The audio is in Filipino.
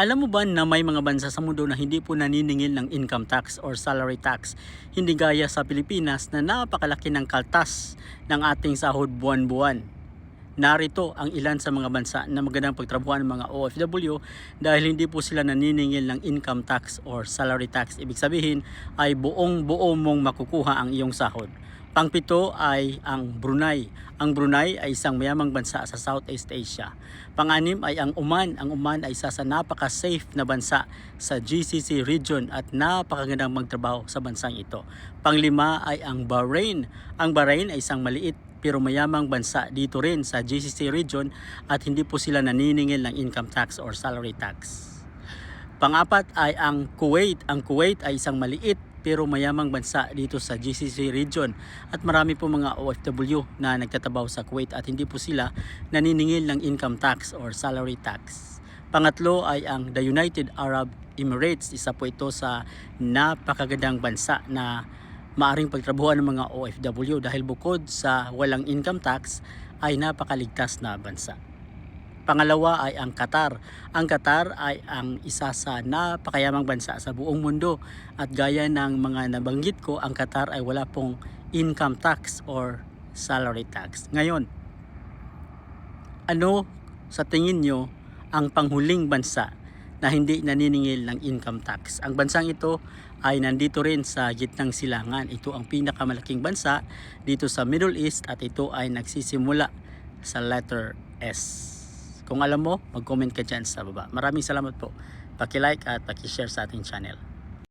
Alam mo ba na may mga bansa sa mundo na hindi po naniningil ng income tax or salary tax? Hindi gaya sa Pilipinas na napakalaki ng kaltas ng ating sahod buwan-buwan. Narito ang ilan sa mga bansa na magandang pagtrabuhan ng mga OFW dahil hindi po sila naniningil ng income tax or salary tax. Ibig sabihin ay buong buo mong makukuha ang iyong sahod. Pangpito ay ang Brunei. Ang Brunei ay isang mayamang bansa sa Southeast Asia. Panganim ay ang Oman. Ang Oman ay isa sa napaka-safe na bansa sa GCC region at napakagandang magtrabaho sa bansang ito. Panglima ay ang Bahrain. Ang Bahrain ay isang maliit pero mayamang bansa dito rin sa GCC region at hindi po sila naniningil ng income tax or salary tax. Pangapat ay ang Kuwait. Ang Kuwait ay isang maliit pero mayamang bansa dito sa GCC region at marami po mga OFW na nagtatabaw sa Kuwait at hindi po sila naniningil ng income tax or salary tax. Pangatlo ay ang the United Arab Emirates. Isa po ito sa napakagandang bansa na maaring pagtrabuhan ng mga OFW dahil bukod sa walang income tax ay napakaligtas na bansa. Pangalawa ay ang Qatar. Ang Qatar ay ang isa sa napakayamang bansa sa buong mundo at gaya ng mga nabanggit ko, ang Qatar ay wala pong income tax or salary tax. Ngayon, ano sa tingin nyo ang panghuling bansa na hindi naniningil ng income tax? Ang bansang ito ay nandito rin sa gitnang silangan. Ito ang pinakamalaking bansa dito sa Middle East at ito ay nagsisimula sa letter S. Kung alam mo, mag-comment ka dyan sa baba. Maraming salamat po. Paki-like at paki-share sa ating channel.